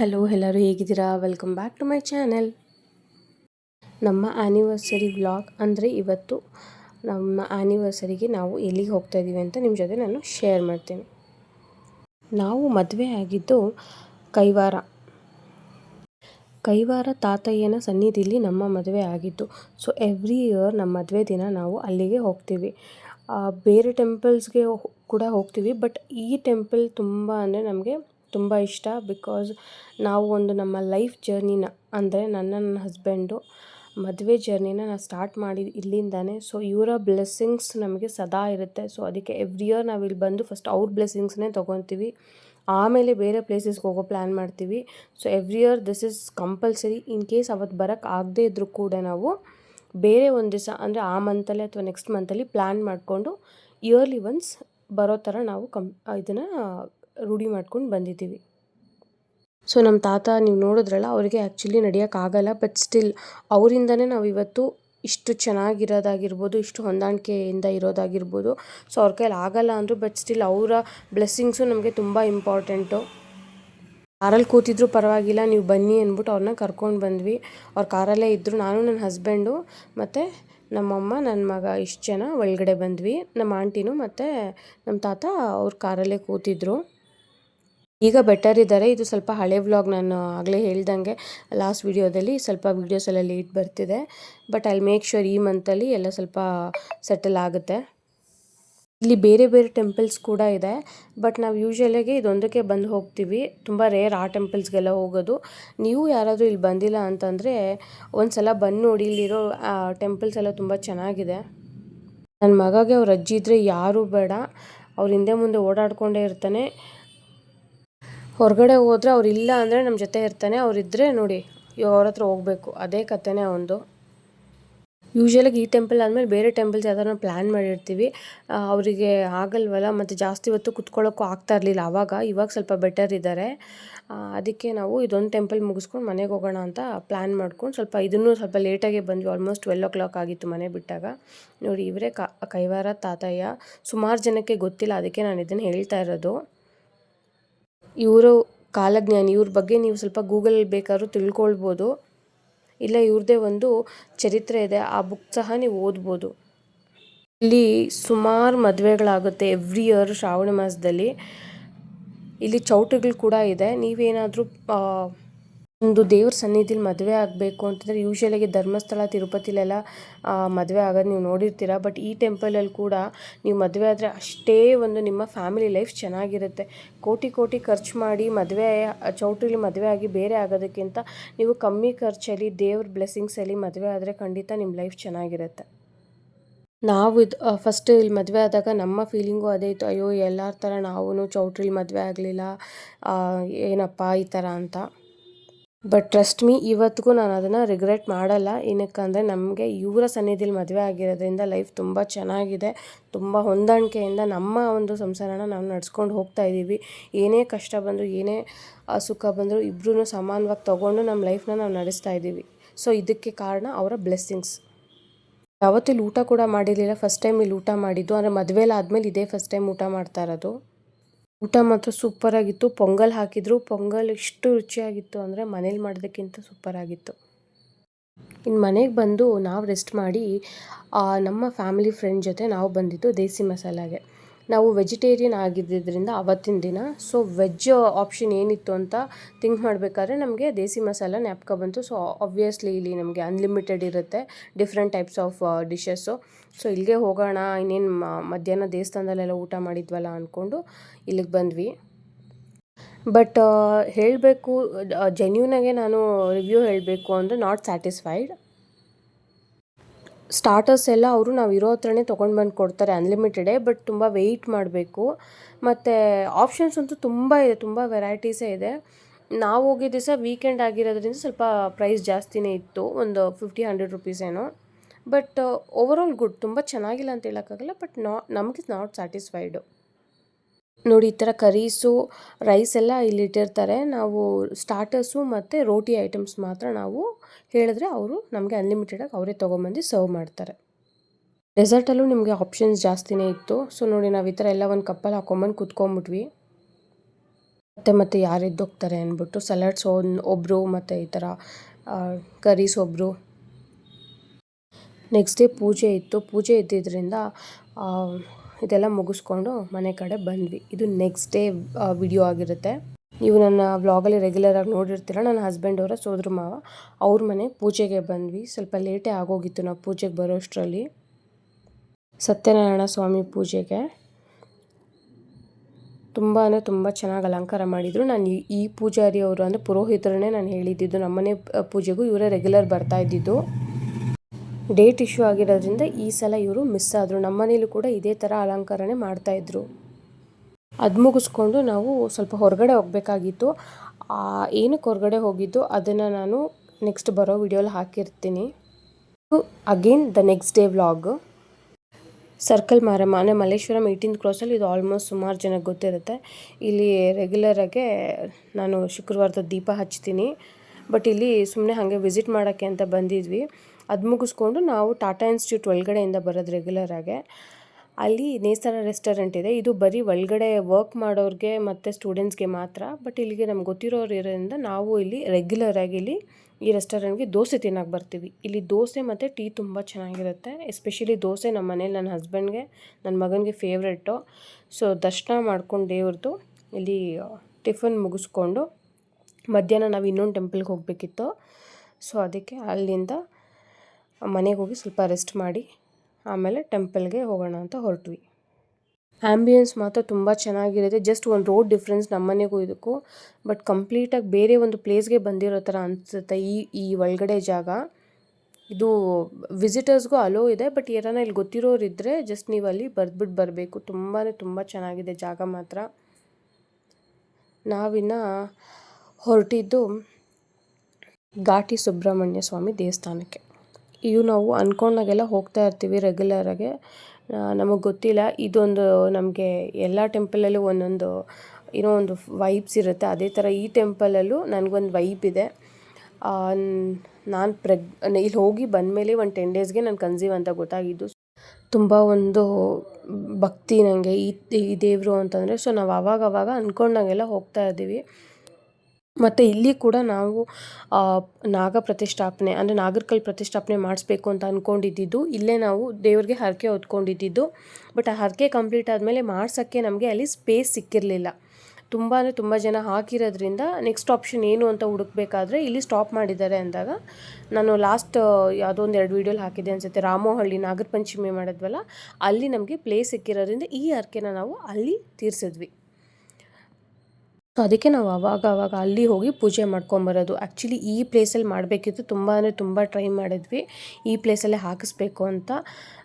Hello ಎಲ್ಲರೂ ಹೇಗಿದ್ದೀರಾ? Welcome back to my channel ನಮ್ಮ ಆ್ಯನಿವರ್ಸರಿ ವ್ಲಾಗ್ ಅಂದರೆ ಇವತ್ತು ನಮ್ಮ ಆ್ಯನಿವರ್ಸರಿಗೆ ನಾವು ಎಲ್ಲಿಗೆ ಹೋಗ್ತಾ ಇದ್ದೀವಿ ಅಂತ ನಿಮ್ಮ ಜೊತೆ ನಾನು ಶೇರ್ ಮಾಡ್ತೀನಿ. ನಾವು ಮದುವೆ ಆಗಿದ್ದು ಕೈವಾರ. ಕೈವಾರ ತಾತಯ್ಯನ ಸನ್ನಿಧಿಲಿ ನಮ್ಮ ಮದುವೆ ಆಗಿದ್ದು. ಸೊ ಎವ್ರಿ ಇಯರ್ ನಮ್ಮ ಮದುವೆ ದಿನ ನಾವು ಅಲ್ಲಿಗೆ ಹೋಗ್ತೀವಿ. ಬೇರೆ ಟೆಂಪಲ್ಸ್ಗೆ ಕೂಡ ಹೋಗ್ತೀವಿ. ಬಟ್ ಈ ಟೆಂಪಲ್ ತುಂಬ ಅಂದರೆ ನಮಗೆ ತುಂಬ ಇಷ್ಟ ಬಿಕಾಸ್ ನಾವು ಒಂದು ನಮ್ಮ ಲೈಫ್ ಜರ್ನಿನ ಅಂದರೆ ನನ್ನ ನನ್ನ ಹಸ್ಬೆಂಡು ಮದುವೆ ಜರ್ನಿನ ನಾನು ಸ್ಟಾರ್ಟ್ ಮಾಡಿ ಇಲ್ಲಿಂದಾನೆ. ಸೊ, ಇವರ ಬ್ಲೆಸ್ಸಿಂಗ್ಸ್ ನಮಗೆ ಸದಾ ಇರುತ್ತೆ. ಸೊ, ಅದಕ್ಕೆ ಎವ್ರಿ ಇಯರ್ ನಾವು ಇಲ್ಲಿ ಬಂದು ಫಸ್ಟ್ ಅವ್ರ ಬ್ಲೆಸ್ಸಿಂಗ್ಸ್ನೇ ತೊಗೊತೀವಿ ಆಮೇಲೆ ಬೇರೆ ಪ್ಲೇಸಸ್ಗೆ ಹೋಗೋ ಪ್ಲ್ಯಾನ್ ಮಾಡ್ತೀವಿ. So every year this is compulsory in case ಅವತ್ತು ಬರೋಕ್ಕೆ ಆಗದೇ ಇದ್ದರೂ ಕೂಡ ನಾವು ಬೇರೆ ಒಂದು ದಿವಸ ಅಂದರೆ ಆ ಮಂತಲ್ಲಿ ಅಥವಾ ನೆಕ್ಸ್ಟ್ ಮಂತಲ್ಲಿ ಪ್ಲ್ಯಾನ್ ಮಾಡಿಕೊಂಡು ಇಯರ್ಲಿ ಒನ್ಸ್ ಬರೋ ಥರ ನಾವು ಕಂ ಇದನ್ನು ರೂಢಿ ಮಾಡ್ಕೊಂಡು ಬಂದಿದ್ದೀವಿ. ಸೊ ನಮ್ಮ ತಾತ ನೀವು ನೋಡಿದ್ರಲ್ಲ, ಅವರಿಗೆ ಆ್ಯಕ್ಚುಲಿ ನಡೆಯೋಕ್ಕಾಗಲ್ಲ ಬಟ್ ಸ್ಟಿಲ್ ಅವರಿಂದನೇ ನಾವು ಇವತ್ತು ಇಷ್ಟು ಚೆನ್ನಾಗಿರೋದಾಗಿರ್ಬೋದು, ಇಷ್ಟು ಹೊಂದಾಣಿಕೆಯಿಂದ ಇರೋದಾಗಿರ್ಬೋದು. ಸೊ ಅವ್ರ ಕೈಲಿ ಆಗಲ್ಲ ಅಂದರು ಬಟ್ ಸ್ಟಿಲ್ ಅವರ ಬ್ಲೆಸ್ಸಿಂಗ್ಸು ನಮಗೆ ತುಂಬ ಇಂಪಾರ್ಟೆಂಟು ಕಾರಲ್ಲಿ ಕೂತಿದ್ರು ಪರವಾಗಿಲ್ಲ, ನೀವು ಬನ್ನಿ ಅಂದ್ಬಿಟ್ಟು ಅವ್ರನ್ನ ಕರ್ಕೊಂಡು ಬಂದ್ವಿ. ಅವ್ರ ಕಾರಲ್ಲೇ ಇದ್ದರು ನಾನು ನನ್ನ ಹಸ್ಬೆಂಡು ಮತ್ತು ನಮ್ಮಮ್ಮ ನನ್ನ ಮಗ, ಇಷ್ಟು ಜನ ಒಳಗಡೆ ಬಂದ್ವಿ. ನಮ್ಮ ಆಂಟಿನೂ ಮತ್ತು ನಮ್ಮ ತಾತ ಅವ್ರ ಕಾರಲ್ಲೇ ಕೂತಿದ್ರು. ಈಗ ಬೆಟರ್ ಇದ್ದಾರೆ. ಇದು ಸ್ವಲ್ಪ ಹಳೆ ವ್ಲಾಗ್ ನಾನು ಆಗಲೇ ಹೇಳ್ದಂಗೆ. ಲಾಸ್ಟ್ ವಿಡಿಯೋದಲ್ಲಿ ಸ್ವಲ್ಪ ವೀಡಿಯೋಸ್ ಎಲ್ಲ ಲೇಟ್ ಬರ್ತಿದೆ. ಬಟ್ ಐ ಮೇಕ್ ಶ್ಯೂರ್ ಈ ಮಂತಲ್ಲಿ ಎಲ್ಲ ಸ್ವಲ್ಪ ಸೆಟಲ್ ಆಗುತ್ತೆ. ಇಲ್ಲಿ ಬೇರೆ ಬೇರೆ ಟೆಂಪಲ್ಸ್ ಕೂಡ ಇದೆ. ಬಟ್ ನಾವು ಯೂಶ್ವಲಾಗಿ ಇದೊಂದಕ್ಕೆ ಬಂದು ಹೋಗ್ತೀವಿ. ತುಂಬ ರೇರ್ ಆ ಟೆಂಪಲ್ಸ್ಗೆಲ್ಲ ಹೋಗೋದು. ನೀವು ಯಾರಾದರೂ ಇಲ್ಲಿ ಬಂದಿಲ್ಲ ಅಂತಂದರೆ ಒಂದು ಸಲ ಬಂದು ನೋಡಿ ಇಲ್ಲಿರೋ ಟೆಂಪಲ್ಸ್ ಎಲ್ಲ ತುಂಬ ಚೆನ್ನಾಗಿದೆ. ನನ್ನ ಮಗಗೆ ಅವ್ರ ಅಜ್ಜಿ ಇದ್ದರೆ ಯಾರೂ ಬೇಡ. ಅವ್ರ ಹಿಂದೆ ಮುಂದೆ ಓಡಾಡ್ಕೊಂಡೇ ಇರ್ತಾನೆ. ಹೊರಗಡೆ ಹೋದರೆ ಅವ್ರು ಇಲ್ಲ ಅಂದರೆ ನಮ್ಮ ಜೊತೆ ಇರ್ತಾನೆ. ಅವರಿದ್ದರೆ ನೋಡಿ ಅವ್ರ ಹತ್ರ ಹೋಗಬೇಕು. ಅದೇ ಕಥೆನೇ ಒಂದು. ಯೂಶ್ವಲಾಗಿ ಈ ಟೆಂಪಲ್ ಆದಮೇಲೆ ಬೇರೆ ಟೆಂಪಲ್ಸ್ ಯಾವ್ದಾರು ಪ್ಲ್ಯಾನ್ ಮಾಡಿರ್ತೀವಿ. ಅವರಿಗೆ ಆಗಲ್ವಲ್ಲ? ಮತ್ತು ಜಾಸ್ತಿ ಹೊತ್ತು ಕುತ್ಕೊಳ್ಳೋಕ್ಕೂ ಆಗ್ತಾ ಇರಲಿಲ್ಲ ಆವಾಗ ಇವಾಗ ಸ್ವಲ್ಪ ಬೆಟರ್ ಇದ್ದಾರೆ ಅದಕ್ಕೆ ನಾವು ಇದೊಂದು ಟೆಂಪಲ್ ಮುಗಿಸ್ಕೊಂಡು ಮನೆಗೆ ಹೋಗೋಣ ಅಂತ ಪ್ಲ್ಯಾನ್ ಮಾಡ್ಕೊಂಡು ಸ್ವಲ್ಪ ಇದನ್ನು ಸ್ವಲ್ಪ ಲೇಟಾಗೆ ಬಂದ್ವಿ. ಆಲ್ಮೋಸ್ಟ್ ಟ್ವೆಲ್ ಓ ಕ್ಲಾಕ್ ಆಗಿತ್ತು ಮನೆ ಬಿಟ್ಟಾಗ. ನೋಡಿ, ಇವರೇ ಕೈವಾರ ತಾತಯ್ಯ. ಸುಮಾರು ಜನಕ್ಕೆ ಗೊತ್ತಿಲ್ಲ. ಅದಕ್ಕೆ ನಾನು ಇದನ್ನು ಹೇಳ್ತಾ ಇರೋದು. ಇವರು ಕಾಲಜ್ಞಾನಿ, ಇವ್ರ ಬಗ್ಗೆ ನೀವು ಸ್ವಲ್ಪ ಗೂಗಲಲ್ಲಿ ಬೇಕಾದ್ರೂ ತಿಳ್ಕೊಳ್ಬೋದು. ಇಲ್ಲ ಇವ್ರದ್ದೇ ಒಂದು ಚರಿತ್ರೆ ಇದೆ, ಆ ಬುಕ್ ಸಹ ನೀವು ಓದ್ಬೋದು. ಇಲ್ಲಿ ಸುಮಾರು ಮದುವೆಗಳಾಗುತ್ತೆ ಎವ್ರಿ ಇಯರ್ ಶ್ರಾವಣ ಮಾಸದಲ್ಲಿ. ಇಲ್ಲಿ ಚೌಟಗಳು ಕೂಡ ಇದೆ, ನೀವೇನಾದರೂ ಒಂದು ದೇವ್ರ ಸನ್ನಿಧಿಲಿ ಮದುವೆ ಆಗಬೇಕು ಅಂತಂದರೆ ಯೂಶ್ವಲಾಗಿ ಧರ್ಮಸ್ಥಳ, ತಿರುಪತಿಲೆಲ್ಲ ಮದುವೆ ಆಗೋದು ನೀವು ನೋಡಿರ್ತೀರ. ಬಟ್ ಈ ಟೆಂಪಲಲ್ಲಿ ಕೂಡ ನೀವು ಮದುವೆ ಆದರೆ ಅಷ್ಟೇ ಒಂದು ನಿಮ್ಮ ಫ್ಯಾಮಿಲಿ ಲೈಫ್ ಚೆನ್ನಾಗಿರುತ್ತೆ. ಕೋಟಿ ಕೋಟಿ ಖರ್ಚು ಮಾಡಿ ಮದುವೆ, ಚೌಟ್ರಿಲಿ ಮದುವೆ ಆಗಿ ಬೇರೆ ಆಗೋದಕ್ಕಿಂತ ನೀವು ಕಮ್ಮಿ ಖರ್ಚಲ್ಲಿ ದೇವ್ರ ಬ್ಲೆಸ್ಸಿಂಗ್ಸಲ್ಲಿ ಮದುವೆ ಆದರೆ ಖಂಡಿತ ನಿಮ್ಮ ಲೈಫ್ ಚೆನ್ನಾಗಿರುತ್ತೆ. ನಾವು ಇದು ಫಸ್ಟ್ ಇಲ್ಲಿ ಮದುವೆ ಆದಾಗ ನಮ್ಮ ಫೀಲಿಂಗು ಅದೇ ಇತ್ತು. ಅಯ್ಯೋ, ಎಲ್ಲರ ಥರ ನಾವು ಚೌಟ್ರಿಲಿ ಮದುವೆ ಆಗಲಿಲ್ಲ. ಏನಪ್ಪ ಈ ಥರ ಅಂತ. ಬಟ್ ಟ್ರಸ್ಟ್ ಮೀ ಇವತ್ತಿಗೂ ನಾನು ಅದನ್ನು ರಿಗ್ರೆಟ್ ಮಾಡಲ್ಲ. ಏನಕ್ಕಂದರೆ, ನಮಗೆ ಇವರ ಸನ್ನಿಧಿಲಿ ಮದುವೆ ಆಗಿರೋದ್ರಿಂದ ಲೈಫ್ ತುಂಬ ಚೆನ್ನಾಗಿದೆ. ತುಂಬ ಹೊಂದಾಣಿಕೆಯಿಂದ ನಮ್ಮ ಒಂದು ಸಂಸಾರನ ನಾವು ನಡ್ಸ್ಕೊಂಡು ಹೋಗ್ತಾ ಇದ್ದೀವಿ ಏನೇ ಕಷ್ಟ ಬಂದರೂ, ಏನೇ ಸುಖ ಬಂದರೂ ಇಬ್ಬರೂ ಸಮಾನವಾಗಿ ತೊಗೊಂಡು ನಮ್ಮ ಲೈಫ್ನ ನಾವು ನಡೆಸ್ತಾ ಇದ್ದೀವಿ ಸೊ ಇದಕ್ಕೆ ಕಾರಣ ಅವರ ಬ್ಲೆಸ್ಸಿಂಗ್ಸ್ ಯಾವತ್ತಿಲ್ಲಿ ಊಟ ಕೂಡ ಮಾಡಿರಲಿಲ್ಲ. ಫಸ್ಟ್ ಟೈಮ್ ಇಲ್ಲಿ ಊಟ ಮಾಡಿದ್ದು. ಅಂದರೆ ಮದುವೆಲ್ಲ ಆದಮೇಲೆ ಇದೇ ಫಸ್ಟ್ ಟೈಮ್ ಊಟ ಮಾಡ್ತಾ ಇರೋದು. ಊಟ ಮಾತ್ರ ಸೂಪರಾಗಿತ್ತು ಪೊಂಗಲ್ ಹಾಕಿದ್ರು. ಪೊಂಗಲ್ ಎಷ್ಟು ರುಚಿಯಾಗಿತ್ತು ಅಂದರೆ ಮನೇಲಿ ಮಾಡೋದಕ್ಕಿಂತ ಸೂಪರಾಗಿತ್ತು ಇನ್ನು ಮನೆಗೆ ಬಂದು ನಾವು ರೆಸ್ಟ್ ಮಾಡಿ ನಮ್ಮ ಫ್ಯಾಮಿಲಿ ಫ್ರೆಂಡ್ ಜೊತೆ ನಾವು ಬಂದಿದ್ದು ದೇಸಿ ಮಸಾಲಾಗೆ. ನಾವು ವೆಜಿಟೇರಿಯನ್ ಆಗಿದ್ದರಿಂದ ಅವತ್ತಿನ ದಿನ. ಸೊ ವೆಜ್ ಆಪ್ಷನ್ ಏನಿತ್ತು ಅಂತ ಥಿಂಕ್ ಮಾಡಬೇಕಾದ್ರೆ ನಮಗೆ ದೇಸಿ ಮಸಾಲ ಜ್ಞಾಪಕ ಬಂತು. ಸೊ ಆಬ್ವಿಯಸ್ಲಿ ಇಲ್ಲಿ ನಮಗೆ ಅನ್ಲಿಮಿಟೆಡ್ ಇರುತ್ತೆ different types of dishes so ಇಲ್ಲಿಗೆ ಹೋಗೋಣ. ಇನ್ನೇನು ಮಧ್ಯಾಹ್ನ ದೇವಸ್ಥಾನದಲ್ಲೆಲ್ಲ ಊಟ ಮಾಡಿದ್ವಲ್ಲ ಅಂದ್ಕೊಂಡು ಇಲ್ಲಿಗೆ ಬಂದ್ವಿ. ಬಟ್ ಹೇಳಬೇಕು ಜೆನ್ಯೂನಾಗೆ ನಾನು ರಿವ್ಯೂ ಹೇಳಬೇಕು ಅಂದರೆ ನಾಟ್ ಸ್ಯಾಟಿಸ್ಫೈಡ್ ಸ್ಟಾರ್ಟರ್ಸ್ ಎಲ್ಲ ಅವರು ನಾವು ಇರೋ ಹತ್ರನೇ ತೊಗೊಂಡು ಬಂದು ಕೊಡ್ತಾರೆ ಅನ್ಲಿಮಿಟೆಡೇ ಬಟ್ ತುಂಬ ವೆಯ್ಟ್ ಮಾಡಬೇಕು. ಮತ್ತು ಆಪ್ಷನ್ಸ್ ಅಂತೂ ತುಂಬ ಇದೆ, ತುಂಬ ವೆರೈಟೀಸೇ ಇದೆ. ನಾವು ಹೋಗಿದ್ದ ದಿವಸ ವೀಕೆಂಡ್ ಆಗಿರೋದ್ರಿಂದ ಸ್ವಲ್ಪ ಪ್ರೈಸ್ ಜಾಸ್ತಿನೇ ಇತ್ತು, ಒಂದು ಫಿಫ್ಟಿ ಹಂಡ್ರೆಡ್ ರುಪೀಸ್ ಏನೋ. ಬಟ್ ಓವರ್ ಆಲ್ ಗುಡ್ ತುಂಬ ಚೆನ್ನಾಗಿಲ್ಲ ಅಂತ ಹೇಳೋಕ್ಕಾಗಲ್ಲ ಬಟ್ ನಾ ನಮಗೆ ನಾಟ್ ಸ್ಯಾಟಿಸ್ಫೈಡು ನೋಡಿ, ಈ ಥರ ಕರೀಸು, ರೈಸ್ ಎಲ್ಲ ಇಲ್ಲಿ ಇಟ್ಟಿರ್ತಾರೆ ನಾವು ಸ್ಟಾರ್ಟರ್ಸು ಮತ್ತು ರೋಟಿ ಐಟಮ್ಸ್ ಮಾತ್ರ ನಾವು ಹೇಳಿದ್ರೆ ಅವರು ನಮಗೆ ಅನ್ಲಿಮಿಟೆಡಾಗಿ ಅವರೇ ತೊಗೊಂಬಂದು ಸರ್ವ್ ಮಾಡ್ತಾರೆ. ಡೆಸರ್ಟಲ್ಲೂ ನಿಮಗೆ ಆಪ್ಷನ್ಸ್ ಜಾಸ್ತಿನೇ ಇತ್ತು. ಸೊ ನೋಡಿ, ನಾವು ಈ ಥರ ಎಲ್ಲ ಒಂದು ಕಪ್ಪಲ್ಲಿ ಹಾಕೊಂಬಂದು ಕುತ್ಕೊಂಬಿಟ್ವಿ. ಮತ್ತು ಮತ್ತು ಯಾರು ಎದ್ದೋಗ್ತಾರೆ ಅಂದ್ಬಿಟ್ಟು ಸಲಾಡ್ಸ್ ಒನ್ ಒಬ್ಬರು ಮತ್ತು ಈ ಥರ ಕರೀಸ್ ಒಬ್ಬರು ನೆಕ್ಸ್ಟ್ ಡೇ ಪೂಜೆ ಇತ್ತು. ಪೂಜೆ ಇದ್ದಿದ್ದರಿಂದ ಇದೆಲ್ಲ ಮುಗಿಸ್ಕೊಂಡು ಮನೆ ಕಡೆ ಬಂದ್ವಿ. ಇದು ನೆಕ್ಸ್ಟ್ ಡೇ ವಿಡಿಯೋ ಆಗಿರುತ್ತೆ. ನೀವು ನನ್ನ ವ್ಲಾಗಲ್ಲಿ ರೆಗ್ಯುಲರಾಗಿ ನೋಡಿರ್ತೀರ? ನನ್ನ ಹಸ್ಬೆಂಡ್ ಅವರ ಸೋದ್ರ ಮಾವ. ಅವ್ರ ಮನೆ ಪೂಜೆಗೆ ಬಂದ್ವಿ. ಸ್ವಲ್ಪ ಲೇಟೇ ಆಗೋಗಿತ್ತು ನಾವು ಪೂಜೆಗೆ ಬರೋಷ್ಟರಲ್ಲಿ. ಸತ್ಯನಾರಾಯಣ ಸ್ವಾಮಿ ಪೂಜೆಗೆ. ತುಂಬ ಅಂದರೆ ತುಂಬ ಚೆನ್ನಾಗಿ ಅಲಂಕಾರ ಮಾಡಿದರು. ನಾನು ಈ ಈ ಪೂಜಾರಿ ಅವರು ಅಂದರೆ ಪುರೋಹಿತರನ್ನೇ ನಾನು ಹೇಳಿದ್ದಿದ್ದು ನಮ್ಮನೆ ಪೂಜೆಗೂ ಇವರೇ ರೆಗ್ಯುಲರ್ ಬರ್ತಾ ಇದ್ದಿದ್ದು. ಡೇಟ್ ಇಶ್ಯೂ ಆಗಿರೋದ್ರಿಂದ ಈ ಸಲ ಇವರು ಮಿಸ್ ಆದರು. ನಮ್ಮನೇಲೂ ಕೂಡ ಇದೇ ಥರ ಅಲಂಕಾರನೇ ಮಾಡ್ತಾಯಿದ್ರು ಅದು ಮುಗಿಸ್ಕೊಂಡು ನಾವು ಸ್ವಲ್ಪ ಹೊರಗಡೆ ಹೋಗಬೇಕಾಗಿತ್ತು. ಏನಕ್ಕೆ ಹೊರಗಡೆ ಹೋಗಿದ್ದು ಅದನ್ನು ನಾನು ನೆಕ್ಸ್ಟ್ ಬರೋ ವಿಡಿಯೋಲಿ ಹಾಕಿರ್ತೀನಿ. Again the next day vlog circle Maramma ಅಂದರೆ ಮಲ್ಲೇಶ್ವರಂ ಏಯ್ಟೀನ್ ಕ್ರಾಸಲ್ಲಿ ಇದು ಆಲ್ಮೋಸ್ಟ್ ಸುಮಾರು ಜನಕ್ಕೆ ಗೊತ್ತಿರುತ್ತೆ. ಇಲ್ಲಿ ರೆಗ್ಯುಲರಾಗೆ ನಾನು ಶುಕ್ರವಾರದ ದೀಪ ಹಚ್ತೀನಿ. ಬಟ್ ಇಲ್ಲಿ ಸುಮ್ಮನೆ ಹಾಗೆ ವಿಸಿಟ್ ಮಾಡೋಕ್ಕೆ ಅಂತ ಬಂದಿದ್ವಿ. ಅದು ಮುಗಿಸ್ಕೊಂಡು ನಾವು ಟಾಟಾ ಇನ್ಸ್ಟಿಟ್ಯೂಟ್ ಒಳಗಡೆಯಿಂದ ಬರೋದು ರೆಗ್ಯುಲರಾಗೆ ಅಲ್ಲಿ ನೇಸರ ರೆಸ್ಟೋರೆಂಟ್ ಇದೆ. ಇದು ಬರೀ ಒಳಗಡೆ ವರ್ಕ್ ಮಾಡೋರಿಗೆ ಮತ್ತು ಸ್ಟೂಡೆಂಟ್ಸ್ಗೆ ಮಾತ್ರ. ಬಟ್ ಇಲ್ಲಿಗೆ ನಮ್ಗೆ ಗೊತ್ತಿರೋರು ಇರೋದ್ರಿಂದ ನಾವು ಇಲ್ಲಿ ರೆಗ್ಯುಲರಾಗಿ ಇಲ್ಲಿ ಈ ರೆಸ್ಟೋರೆಂಟ್ಗೆ ದೋಸೆ ತಿನ್ನೋಕೆ ಬರ್ತೀವಿ. ಇಲ್ಲಿ ದೋಸೆ ಮತ್ತು ಟೀ ತುಂಬ ಚೆನ್ನಾಗಿರುತ್ತೆ. ಎಸ್ಪೆಷಲಿ ದೋಸೆ ನಮ್ಮ ಮನೇಲಿ ನನ್ನ ಹಸ್ಬೆಂಡ್ಗೆ ನನ್ನ ಮಗನಿಗೆ ಫೇವ್ರೆಟ್ಟು ಸೊ ದರ್ಶನ ಮಾಡ್ಕೊಂಡು ದೇವ್ರದ್ದು ಇಲ್ಲಿ ಟಿಫನ್ ಮುಗಿಸ್ಕೊಂಡು ಮಧ್ಯಾಹ್ನ ನಾವು ಇನ್ನೊಂದು ಟೆಂಪಲ್ಗೆ ಹೋಗಬೇಕಿತ್ತು. ಸೊ ಅದಕ್ಕೆ ಅಲ್ಲಿಂದ ಮನೆಗೆ ಹೋಗಿ ಸ್ವಲ್ಪ ರೆಸ್ಟ್ ಮಾಡಿ, ಆಮೇಲೆ ಟೆಂಪಲ್ಗೆ ಹೋಗೋಣ ಅಂತ ಹೊರಟ್ವಿ. ಆ್ಯಂಬಿಯನ್ಸ್ ಮಾತ್ರ ತುಂಬ ಚೆನ್ನಾಗಿರುತ್ತೆ. ಜಸ್ಟ್ ಒಂದು ರೋಡ್ ಡಿಫ್ರೆನ್ಸ್ ನಮ್ಮ ಮನೆಗೂ ಇದಕ್ಕೂ. ಬಟ್ ಕಂಪ್ಲೀಟಾಗಿ ಬೇರೆ ಒಂದು ಪ್ಲೇಸ್ಗೆ ಬಂದಿರೋ ಥರ ಅನಿಸುತ್ತೆ ಈ ಈ ಒಳಗಡೆ ಜಾಗ. ಇದು ವಿಸಿಟರ್ಸ್ಗೂ ಅಲೋ ಇದೆ ಬಟ್ ಏನಾರ ಇಲ್ಲಿ ಗೊತ್ತಿರೋರು ಇದ್ದರೆ ಜಸ್ಟ್ ನೀವು ಅಲ್ಲಿ ಬರೆದ್ಬಿಟ್ಟು ಬರಬೇಕು. ತುಂಬಾ ತುಂಬ ಚೆನ್ನಾಗಿದೆ ಜಾಗ ಮಾತ್ರ. ನಾವಿನ್ನು ಹೊರಟಿದ್ದು ಘಾಟಿ ಸುಬ್ರಹ್ಮಣ್ಯ ಸ್ವಾಮಿ ದೇವಸ್ಥಾನಕ್ಕೆ. ಇವು ನಾವು ಅಂದ್ಕೊಂಡಾಗೆಲ್ಲ ಹೋಗ್ತಾ ಇರ್ತೀವಿ ರೆಗ್ಯುಲರಾಗೆ ನಮಗೆ ಗೊತ್ತಿಲ್ಲ, ಇದೊಂದು ನಮಗೆ ಎಲ್ಲ ಟೆಂಪಲಲ್ಲೂ ಒಂದೊಂದು, ಏನೋ ಒಂದು ವೈಬ್ಸ್ ಇರುತ್ತೆ. ಅದೇ ಥರ ಈ ಟೆಂಪಲಲ್ಲೂ ನನಗೊಂದು ವೈಬ್ ಇದೆ. ನಾನು ಪ್ರೆಗ್ ಇಲ್ಲಿ ಹೋಗಿ ಬಂದಮೇಲೆ ಒಂದು ಟೆನ್ ಡೇಸ್ಗೆ ನಾನು ಕನ್ಸೀವ್ ಅಂತ ಗೊತ್ತಾಗಿದ್ದು. ತುಂಬ ಒಂದು ಭಕ್ತಿ ನನಗೆ ಈ ಈ ದೇವರು ಅಂತಂದರೆ. ಸೊ ನಾವು ಅವಾಗ ಅಂದ್ಕೊಂಡಾಗೆಲ್ಲ ಹೋಗ್ತಾ ಇದ್ದೀವಿ. ಮತ್ತು ಇಲ್ಲಿ ಕೂಡ ನಾವು ನಾಗ ಪ್ರತಿಷ್ಠಾಪನೆ, ಅಂದರೆ ನಾಗರಕಲ್ ಪ್ರತಿಷ್ಠಾಪನೆ ಮಾಡಿಸ್ಬೇಕು ಅಂತ ಅಂದ್ಕೊಂಡಿದ್ದಿದ್ದು ಇಲ್ಲೇ ನಾವು ದೇವ್ರಿಗೆ ಹರಕೆ ಹೊತ್ಕೊಂಡಿದ್ದಿದ್ದು. ಬಟ್ ಆ ಹರಕೆ ಕಂಪ್ಲೀಟ್ ಆದಮೇಲೆ ಮಾಡ್ಸೋಕ್ಕೆ ನಮಗೆ ಅಲ್ಲಿ ಸ್ಪೇಸ್ ಸಿಕ್ಕಿರಲಿಲ್ಲ. ತುಂಬ ಅಂದರೆ ತುಂಬ ಜನ ಹಾಕಿರೋದ್ರಿಂದ ನೆಕ್ಸ್ಟ್ ಆಪ್ಷನ್ ಏನು ಅಂತ ಹುಡುಕ್ಬೇಕಾದ್ರೆ ಇಲ್ಲಿ ಸ್ಟಾಪ್ ಮಾಡಿದ್ದಾರೆ ಅಂದಾಗ, ನಾನು ಲಾಸ್ಟ್ ಯಾವುದೋ ಒಂದು ಎರಡು ವೀಡಿಯೋಲಿ ಹಾಕಿದ್ದೆ ಅನಿಸುತ್ತೆ. ರಾಮೋಹಳ್ಳಿ ನಾಗರ ಪಂಚಮಿ ಮಾಡಿದ್ವಲ್ಲ, ಅಲ್ಲಿ ನಮಗೆ ಪ್ಲೇಸ್ ಸಿಕ್ಕಿರೋದ್ರಿಂದ ಈ ಹರಕೆನ ನಾವು ಅಲ್ಲಿ ತೀರಿಸಿದ್ವಿ. ಸೊ ಅದಕ್ಕೆ ನಾವು ಅವಾಗ ಅವಾಗ ಅಲ್ಲಿ ಹೋಗಿ ಪೂಜೆ ಮಾಡ್ಕೊಂಬರೋದು ಆ್ಯಕ್ಚುಲಿ ಈ ಪ್ಲೇಸಲ್ಲಿ ಮಾಡಬೇಕಿತ್ತು ತುಂಬ ಅಂದರೆ ತುಂಬ ಟ್ರೈ ಮಾಡಿದ್ವಿ. ಈ ಪ್ಲೇಸಲ್ಲೇ ಹಾಕಿಸ್ಬೇಕು ಅಂತ.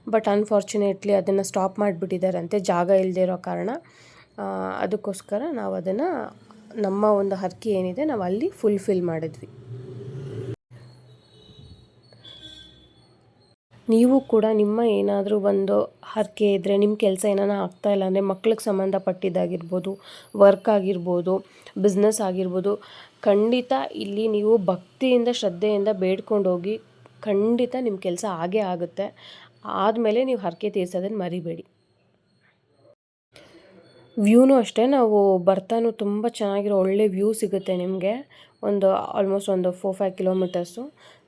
ಬಟ್ ಅನ್ಫಾರ್ಚುನೇಟ್ಲಿ ಅದನ್ನು ಸ್ಟಾಪ್ ಮಾಡಿಬಿಟ್ಟಿದ್ದಾರಂತೆ ಜಾಗ ಇಲ್ಲದೆ ಇರೋ ಕಾರಣ. ಅದಕ್ಕೋಸ್ಕರ ನಾವು ಅದನ್ನು ನಮ್ಮ ಒಂದು ಹರಕೆ ಏನಿದೆ ನಾವು ಅಲ್ಲಿ ಫುಲ್ಫಿಲ್ ಮಾಡಿದ್ವಿ. ನೀವು ಕೂಡ ನಿಮ್ಮ ಏನಾದರೂ ಒಂದು ಹರಕೆ ಇದ್ದರೆ ನಿಮ್ಮ ಕೆಲಸ ಏನಾನ ಇಲ್ಲ ಅಂದರೆ ಮಕ್ಳಿಗೆ ಸಂಬಂಧಪಟ್ಟಿದ್ದಾಗಿರ್ಬೋದು ವರ್ಕ್ ಆಗಿರ್ಬೋದು ಬಿಸ್ನೆಸ್ ಆಗಿರ್ಬೋದು, ಖಂಡಿತ ಇಲ್ಲಿ ನೀವು ಭಕ್ತಿಯಿಂದ, ಶ್ರದ್ಧೆಯಿಂದ ಬೇಡ್ಕೊಂಡೋಗಿ ಖಂಡಿತ ನಿಮ್ಮ ಕೆಲಸ ಆಗೇ ಆಗುತ್ತೆ. ಆದಮೇಲೆ ನೀವು ಹರಕೆ ತೀರ್ಸೋದನ್ನು ಮರಿಬೇಡಿ. ವ್ಯೂನೂ ಅಷ್ಟೇ, ನಾವು ಬರ್ತಾನೂ ತುಂಬ ಚೆನ್ನಾಗಿರೋ ಒಳ್ಳೆ ವ್ಯೂ ಸಿಗುತ್ತೆ ನಿಮಗೆ. ಒಂದು ಆಲ್ಮೋಸ್ಟ್ ಒಂದು ಫೋರ್ ಫೈವ್ ಕಿಲೋಮೀಟರ್ಸು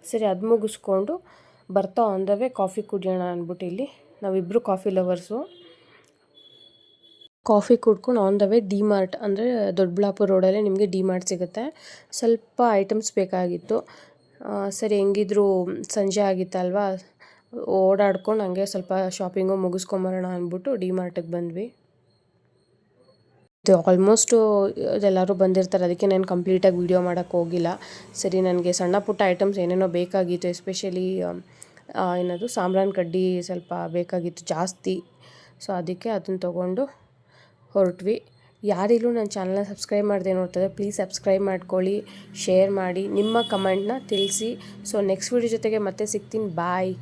ಸರಿ, ಅದು ಮುಗಿಸ್ಕೊಂಡು ಬರ್ತಾ ಆನ್ ದ ವೇ ಕಾಫಿ ಕುಡಿಯೋಣ ಅಂದ್ಬಿಟ್ಟು ಇಲ್ಲಿ. ನಾವಿಬ್ಬರು ಕಾಫಿ ಲವರ್ಸು. ಕಾಫಿ ಕುಡ್ಕೊಂಡು on the way D Mart ಅಂದರೆ ದೊಡ್ಡಬಳ್ಳಾಪುರ ರೋಡಲ್ಲೇ ನಿಮಗೆ ಡಿ ಮಾರ್ಟ್ ಸಿಗುತ್ತೆ. ಸ್ವಲ್ಪ ಐಟಮ್ಸ್ ಬೇಕಾಗಿತ್ತು. ಸರಿ, ಹೆಂಗಿದ್ರು ಸಂಜೆ ಆಗಿತ್ತಲ್ವಾ? ಓಡಾಡ್ಕೊಂಡು ಹಂಗೆ ಸ್ವಲ್ಪ ಶಾಪಿಂಗು ಮುಗಿಸ್ಕೊಂಬರೋಣ ಅಂದ್ಬಿಟ್ಟು ಡಿ ಮಾರ್ಟಿಗೆ ಬಂದ್ವಿ. ಆಲ್ಮೋಸ್ಟು ಎಲ್ಲರೂ ಬಂದಿರ್ತಾರೆ. ಅದಕ್ಕೆ ನಾನು ಕಂಪ್ಲೀಟಾಗಿ ವೀಡಿಯೋ ಮಾಡೋಕ್ಕೆ ಹೋಗಿಲ್ಲ. ಸರಿ, ನನಗೆ ಸಣ್ಣ ಪುಟ್ಟ ಐಟಮ್ಸ್ ಏನೇನೋ ಬೇಕಾಗಿತ್ತು ಎಸ್ಪೆಷಲಿ ಏನದು ಸಾಂಬ್ರಾನ್ ಕಡ್ಡಿ ಸ್ವಲ್ಪ ಬೇಕಾಗಿತ್ತು ಜಾಸ್ತಿ. ಸೊ ಅದಕ್ಕೆ ಅದನ್ನು ತೊಗೊಂಡು ಹೊರಟ್ವಿ. ಯಾರಿಲ್ಲೂ ನನ್ನ ಚಾನಲ್ನ ಸಬ್ಸ್ಕ್ರೈಬ್ ಮಾಡದೆ ನೋಡ್ತಾರೆ ಪ್ಲೀಸ್ ಸಬ್ಸ್ಕ್ರೈಬ್ ಮಾಡ್ಕೊಳ್ಳಿ ಶೇರ್ ಮಾಡಿ, ನಿಮ್ಮ ಕಮೆಂಟ್ನ ತಿಳಿಸಿ. ಸೊ ನೆಕ್ಸ್ಟ್ ವೀಡಿಯೋ ಜೊತೆಗೆ ಮತ್ತೆ ಸಿಗ್ತೀನಿ. ಬಾಯ್